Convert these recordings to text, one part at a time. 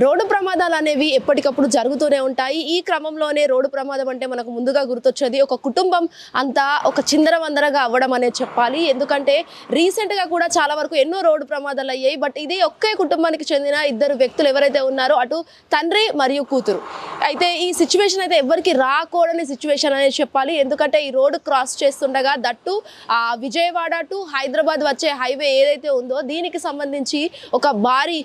Road ప్రమాదాలు అనేవి ఎప్పటికప్పుడు జరుగుతూనే ఉంటాయి. ఈ క్రమంలోనే రోడ్డు ప్రమాదం అంటే మనకు ముందుగా గుర్తొచ్చేది ఒక కుటుంబం అంతా ఒక చిందరవందరగా అవ్వడం అనేది చెప్పాలి. ఎందుకంటే రీసెంట్గా కూడా చాలా వరకు ఎన్నో రోడ్డు ప్రమాదాలు అయ్యాయి. బట్ ఇది ఒకే కుటుంబానికి చెందిన ఇద్దరు వ్యక్తులు ఎవరైతే ఉన్నారో అటు తండ్రి మరియు కూతురు. అయితే ఈ సిచ్యువేషన్ అయితే ఎవరికి రాకూడని సిచ్యువేషన్ అనేది చెప్పాలి. ఎందుకంటే ఈ రోడ్డు క్రాస్ చేస్తుండగా దట్టు ఆ విజయవాడ టు హైదరాబాద్ వచ్చే హైవే ఏదైతే ఉందో దీనికి సంబంధించి ఒక భారీ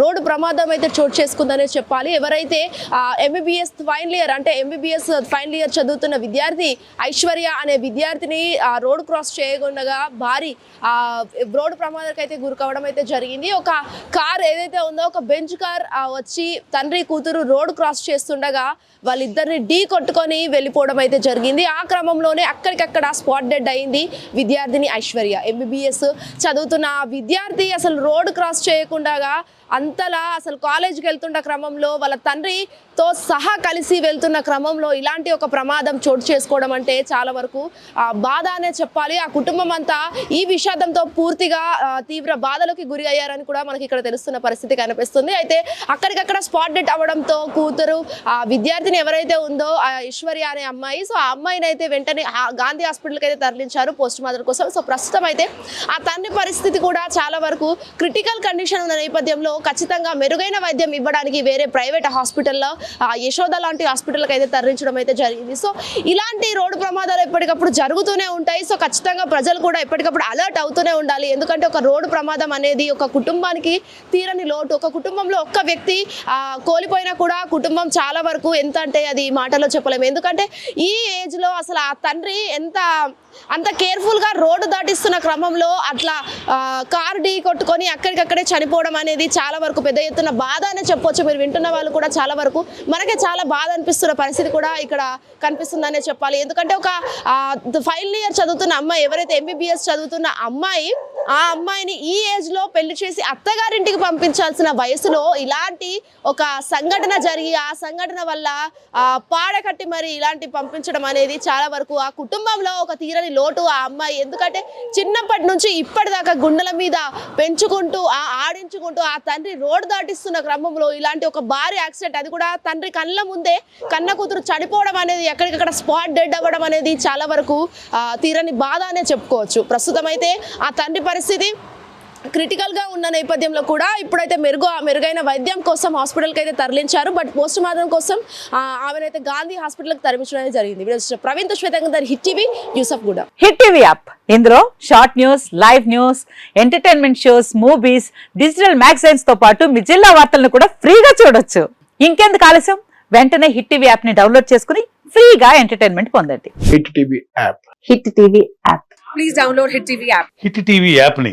రోడ్డు ప్రమాదం అయితే చోటు చేసుకుందనే చెప్పాలి. ఎవరైతే ఎంబీబీఎస్ ఫైనల్ ఇయర్ అంటే ఎంబీబీఎస్ ఫైనల్ ఇయర్ చదువుతున్న విద్యార్థి ఐశ్వర్య అనే విద్యార్థిని ఆ రోడ్ క్రాస్ చేయకుండా భారీ రోడ్డు ప్రమాదానికి అయితే గురి కావడం అయితే జరిగింది. ఒక కార్ ఏదైతే ఉందో ఒక బెంచ్ కార్ వచ్చి తండ్రి కూతురు రోడ్ క్రాస్ చేస్తుండగా వాళ్ళిద్దరిని ఢీ కొట్టుకొని వెళ్ళిపోవడం అయితే జరిగింది. ఆ క్రమంలోనే అక్కడికక్కడ స్పాట్ డెడ్ అయింది విద్యార్థిని ఐశ్వర్య. ఎంబీబీఎస్ చదువుతున్న విద్యార్థి అసలు రోడ్ క్రాస్ చేయకుండా అంతలా అసలు కాలేజ్ కాలేజీకి వెళ్తున్న క్రమంలో వాళ్ళ తండ్రితో సహా కలిసి వెళ్తున్న క్రమంలో ఇలాంటి ఒక ప్రమాదం చోటు చేసుకోవడం అంటే చాలా వరకు బాధ అనే చెప్పాలి. ఆ కుటుంబం అంతా ఈ విషాదంతో పూర్తిగా తీవ్ర బాధలోకి గురి అయ్యారని కూడా మనకి ఇక్కడ తెలుస్తున్న పరిస్థితి కనిపిస్తుంది. అయితే అక్కడికక్కడ స్పాట్ డెట్ అవ్వడంతో కూతురు ఆ విద్యార్థిని ఎవరైతే ఉందో ఆ ఐశ్వర్య అనే అమ్మాయి సో ఆ అమ్మాయిని అయితే వెంటనే గాంధీ హాస్పిటల్కి అయితే తరలించారు పోస్ట్ మార్టం కోసం. సో ప్రస్తుతం అయితే ఆ తండ్రి పరిస్థితి కూడా చాలా వరకు క్రిటికల్ కండిషన్ ఉన్న నేపథ్యంలో ఖచ్చితంగా మెరుగైన వైద్యం ఇవ్వడానికి వేరే ప్రైవేట్ హాస్పిటల్లో యశోద లాంటి హాస్పిటల్కి అయితే తరలించడం అయితే జరిగింది. సో ఇలాంటి రోడ్డు ప్రమాదాలు ఎప్పటికప్పుడు జరుగుతూనే ఉంటాయి. సో ఖచ్చితంగా ప్రజలు కూడా ఎప్పటికప్పుడు అలర్ట్ అవుతూనే ఉండాలి. ఎందుకంటే ఒక రోడ్డు ప్రమాదం అనేది ఒక కుటుంబానికి తీరని లోటు. ఒక కుటుంబంలో ఒక్క వ్యక్తి కోల్పోయినా కూడా కుటుంబం చాలా వరకు ఎంత అంటే అది మాటలో చెప్పలేము. ఎందుకంటే ఈ ఏజ్లో అసలు ఆ తండ్రి ఎంత అంత కేర్ఫుల్గా రోడ్డు దాటిస్తున్న క్రమంలో అట్లా కారు ఢీ కొట్టుకొని అక్కడికక్కడే చనిపోవడం అనేది చాలా వరకు పెద్ద ఎత్తున బాధ అనే చెప్పొచ్చు. మీరు వింటున్న వాళ్ళు కూడా చాలా వరకు మనకే చాలా బాధ అనిపిస్తున్న పరిస్థితి కూడా ఇక్కడ కనిపిస్తుందనే చెప్పాలి. ఎందుకంటే ఒక ఫైనల్ ఇయర్ చదువుతున్న అమ్మాయి ఎవరైతే ఎంబీబీఎస్ చదువుతున్న అమ్మాయి ఆ అమ్మాయిని ఈ ఏజ్లో పెళ్ళి చేసి అత్తగారింటికి పంపించాల్సిన వయసులో ఇలాంటి ఒక సంఘటన జరిగి ఆ సంఘటన వల్ల పాడకట్టి మరి ఇలాంటి పంపించడం అనేది చాలా వరకు ఆ కుటుంబంలో ఒక తీరని లోటు ఆ అమ్మాయి. ఎందుకంటే చిన్నప్పటి నుంచి ఇప్పటిదాకా గుండెల మీద పెంచుకుంటూ ఆ ఆడించుకుంటూ ఆ తండ్రి రోడ్డు దాటిస్తున్న క్రమంలో ఇలాంటి ఒక భారీ యాక్సిడెంట్ అది కూడా తండ్రి కళ్ళ ముందే కన్న కూతురు చనిపోవడం అనేది ఎక్కడికక్కడ స్పాట్ డెడ్ అవ్వడం అనేది చాలా వరకు తీరని బాధ అనే చెప్పుకోవచ్చు. ప్రస్తుతం అయితే ఆ తండ్రి పరిస్థితి క్రిటికల్గా ఉన్న నేపథ్యంలో కూడా ఇప్పుడైతే మెరుగు మెరుగైన వైద్యం కోసం హాస్పిటల్కి అయితే తరలించారు. బట్ పోస్ట్ మార్టం కోసం ఆమెనైతే గాంధీ హాస్పిటల్కి తరలించడం అనేది జరిగింది. ప్రవీణ్ శ్వేతంగా హిట్ టీవీ యూసఫ్ కూడా హిట్ టీవీ యాప్ ఇందులో short news live news entertainment shows movies digital మ్యాగజైన్స్తో పాటు మీ జిల్లా వార్తలను కూడా ఫ్రీగా చూడొచ్చు. ఇంకెందుకు ఆలస్యం? వెంటనే హిట్ టీవీ యాప్ని డౌన్లోడ్ చేసుకుని ఫ్రీగా ఎంటర్టైన్మెంట్ పొందండి. Hit TV app hit TV app please download Hit TV app. Hit TV యాప్ని